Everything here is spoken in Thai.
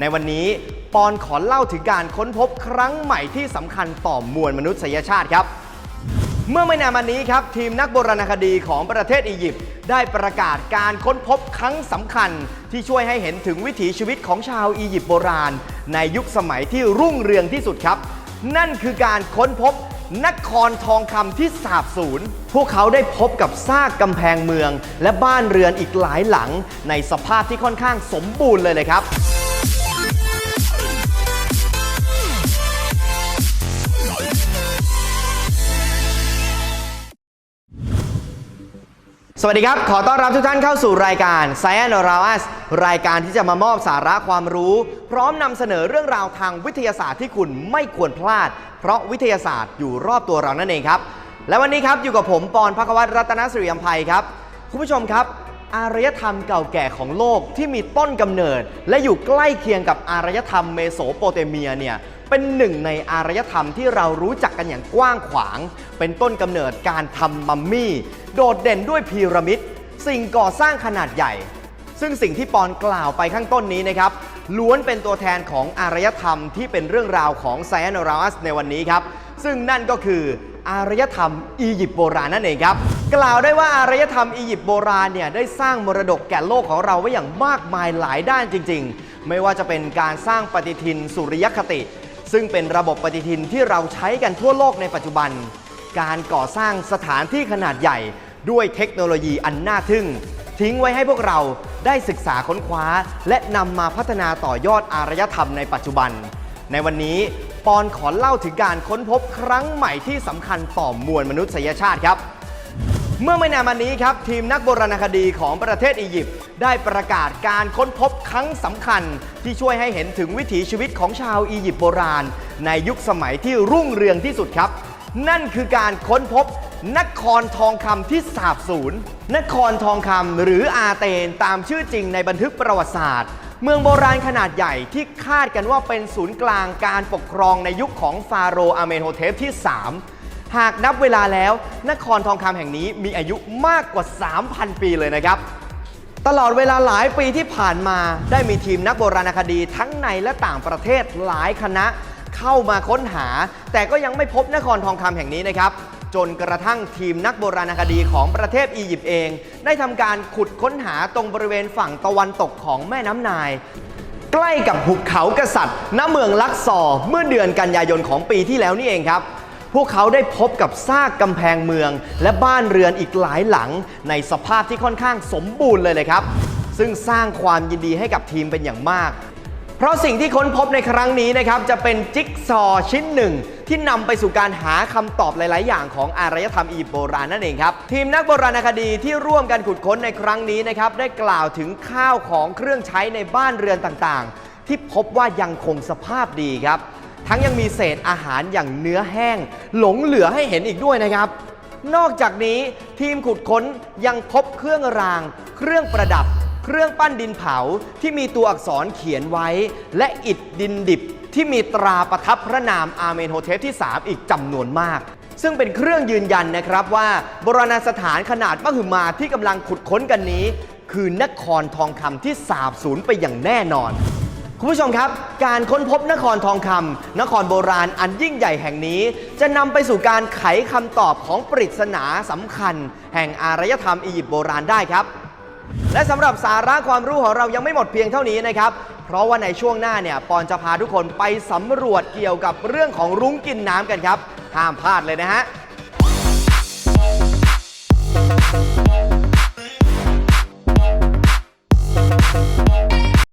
ในวันนี้ปอนขอเล่าถึงการค้นพบครั้งใหม่ที่สำคัญต่อมวลมนุษยชาติครับ เมื่อไม่นานมานี้ครับ ทีมนักโบราณคดีของประเทศอียิปต์ได้ประกาศการค้นพบครั้งสำคัญ ที่ช่วยให้เห็นถึงวิถีชีวิตของชาวอียิปต์โบราณ ในยุคสมัยที่รุ่งเรืองที่สุดครับ นั่นคือการค้นพบนครทองคำที่สาบสูญ พวกเขาได้พบกับซากกำแพงเมือง และบ้านเรือนอีกหลายหลัง ในสภาพที่ค่อนข้างสมบูรณ์เลยเลยครับ สวัสดีครับ ขอต้อนรับทุกท่านเข้าสู่รายการ Science Around Us รายการที่จะมามอบสาระความรู้ พร้อมนำเสนอเรื่องราวทางวิทยาศาสตร์ที่คุณไม่ควรพลาด เพราะวิทยาศาสตร์อยู่รอบตัวเรานั่นเองครับ และวันนี้ครับอยู่กับผมปอนพักวัตรรัตนสิริยมภัยครับ คุณผู้ชมครับ อารยธรรมเก่าแก่ของโลกที่มีต้นกำเนิด และอยู่ใกล้เคียงกับอารยธรรมเมโสโปเตเมียเนี่ยเป็นหนึ่งในอารยธรรมที่เรารู้จักกันอย่างกว้างขวาง เป็นต้นกำเนิดการทำมัมมี่ โดดเด่นด้วยพีระมิด สิ่งก่อสร้างขนาดใหญ่ ซึ่งสิ่งที่ปอนกล่าวไปข้างต้นนี้นะครับ ล้วนเป็นตัวแทนของอารยธรรมที่เป็นเรื่องราวของไซแอนอรัสในวันนี้ครับ ซึ่งนั่นก็คืออารยธรรมอียิปต์โบราณนั่นเองครับ กล่าวได้ว่าอารยธรรมอียิปต์โบราณเนี่ยได้สร้างมรดกแก่โลกของเราไว้อย่างมากมายหลายด้านจริง ๆ ไม่ว่าจะเป็นการสร้างปฏิทินสุริยคติ ซึ่งเป็นระบบปฏิทินที่เราใช้กันทั่วโลกในปัจจุบัน การก่อสร้างสถานที่ขนาดใหญ่ ด้วยเทคโนโลยีอันน่าทึ่ง ทิ้งไว้ให้พวกเราได้ศึกษาค้นคว้า และนำมาพัฒนาต่อยอดอารยธรรมในปัจจุบัน ในวันนี้ปอนขอเล่าถึงการค้นพบครั้งใหม่ที่สำคัญต่อมวลมนุษยชาติครับ เมื่อไม่นานมานี้ครับทีมนักโบราณคดีของประเทศอียิปต์ได้ประกาศการค้นพบครั้งสำคัญ ที่ช่วยให้เห็นถึงวิถีชีวิตของชาวอียิปต์โบราณ ในยุคสมัยที่รุ่งเรืองที่สุดครับ นั่นคือการค้นพบนครทองคำที่สาบสูญนครทองคำหรืออาเตนตามชื่อจริงในบันทึกประวัติศาสตร์ เมืองโบราณขนาดใหญ่ที่คาดกันว่าเป็นศูนย์กลางการปกครองในยุคของฟาโรห์อาเมนโฮเทปที่ 3 หากนับเวลาแล้ว นครทองคำแห่งนี้มีอายุมากกว่า 3,000 ปีเลยนะครับตลอดเวลาหลายปีที่ผ่านมาได้มีทีมนักโบราณคดีทั้งในและต่างประเทศหลายคณะ เข้ามาค้นหา แต่ก็ยังไม่พบนครทองคำแห่งนี้นะครับ จนกระทั่งทีมนักโบราณคดีของประเทศอียิปต์เอง ได้ทำการขุดค้นหาตรงบริเวณฝั่งตะวันตกของแม่น้ำนาย ใกล้กับหุบเขากษัตริย์ณเมืองลักซอร์เมื่อเดือนกันยายนของปีที่แล้วนี่เองครับพวกเขาได้พบกับซากกำแพงเมือง และบ้านเรือนอีกหลายหลัง ในสภาพที่ค่อนข้างสมบูรณ์เลยเลยครับ ซึ่งสร้างความยินดีให้กับทีมเป็นอย่างมาก ราะสิ่งที่ค้นพบในครั้งนี้นะครับจะเป็นจิ๊กซอว์ชิ้นหนึ่ง ที่นำไปสู่การหาคำตอบหลาย ๆ อย่างของอารยธรรมอียิปต์โบราณนั่นเองครับ ทีมนักโบราณคดีที่ร่วมกันขุดค้นในครั้งนี้นะครับได้กล่าวถึงข้าวของเครื่องใช้ในบ้านเรือนต่าง ๆ ที่พบว่ายังคงสภาพดีครับ ทั้งยังมีเศษอาหารอย่างเนื้อแห้ง หลงเหลือให้เห็นอีกด้วยนะครับ นอกจากนี้ทีมขุดค้นยังพบเครื่องราง เครื่องประดับ เครื่องปั้นดินเผาที่มีตัวอักษรเขียนไว้ และอิฐดินดิบที่มีตราประทับพระนามอาเมนโฮเทปที่ 3 อีกจำนวนมาก ซึ่งเป็นเครื่องยืนยันนะครับว่าโบราณสถานขนาดมหึมาที่กำลังขุดค้นกันนี้ คือนครทองคำที่สาบสูญไปอย่างแน่นอนคุณผู้ชมครับ การค้นพบนครทองคำนครโบราณอันยิ่งใหญ่แห่งนี้ จะนำไปสู่การไขคำตอบของปริศนาสำคัญ แห่งอารยธรรมอียิปต์โบราณได้ครับ และสำหรับสาระความรู้ของเรายังไม่หมดเพียงเท่านี้นะครับ เพราะว่าในช่วงหน้าเนี่ยปอนจะพาทุกคนไปสำรวจเกี่ยวกับเรื่องของรุ้งกินน้ำกันครับ ห้ามพลาดเลยนะฮะ